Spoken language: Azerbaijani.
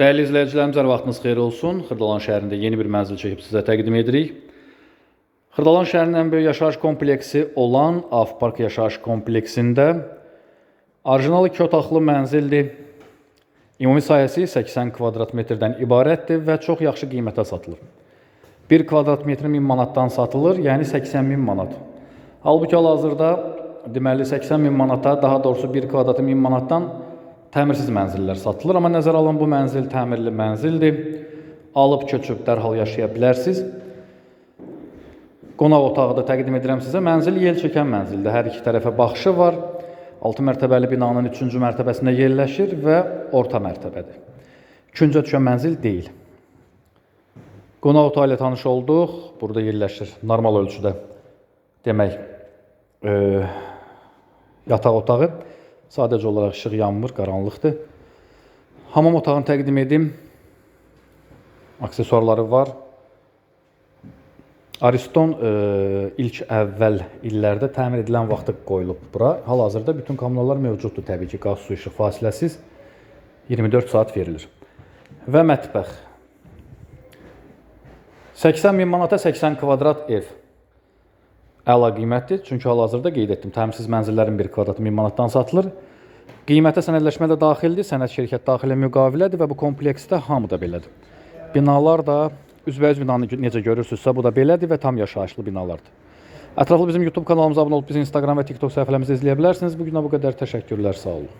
Dəyərli izləyicilərimiz, hər vaxtınız xeyir olsun. Xırdalan şəhərində yeni bir mənzil çəkib sizə təqdim edirik. Xırdalan şəhərinin ən böyük yaşayış kompleksi olan Avpark yaşayış kompleksində orijinal iki otaqlı mənzildir. Ümumi sahəsi 80 kvadrat metrdən ibarətdir və çox yaxşı qiymətə satılır. 1 kvadrat metr 1000 manatdan satılır, yəni 80 min manat. Halbuki hal-hazırda deməli 80 min manata, daha doğrusu 1 kvadratı 1000 manatdan təmirsiz mənzillər satılır. Amma nəzərə alan bu mənzil təmirli mənzildir. Alıb köçüb dərhal yaşaya bilərsiniz. Qonaq otağı da təqdim edirəm sizə. Mənzil yel çəkən mənzildir. Hər iki tərəfə baxışı var. 6 mərtəbəli binanın 3-cü mərtəbəsində yerləşir və orta mərtəbədir. Küncə düşən mənzil deyil. Qonaq otağı ilə tanış olduq. Burada yerləşir normal ölçüdə. Demək, e, yataq otağı. Sadəcə olaraq işıq yanmır, qaranlıqdır. Hamam otağını təqdim edim. Aksesuarları var. Ariston e, ilk əvvəl illərdə təmir edilən vaxtı qoyulub bura. Hal-hazırda bütün kommunallar mövcuddur təbii ki, qaz, su, işıq fasiləsiz 24 saat verilir. Və mətbəx. 80 min manata 80 kvadrat ev. Əla qiymətdir, çünki hal-hazırda qeyd etdim, təmirsiz mənzillərin 1 kvadratı 1000 manatdan satılır. Qiymətə sənədləşmə də daxildir, sənəd şirkət daxilə müqavilədir və bu kompleksdə hamı da belədir. Binalar da üzbəüz binanı necə görürsünüzsə, bu da belədir və tam yaşayışlı binalardır. Ətraflı bizim YouTube kanalımıza abunə olub bizi Instagram və TikTok səhifələrimizdə izləyə bilərsiniz. Bu günə bu qədər təşəkkürlər, sağ olun.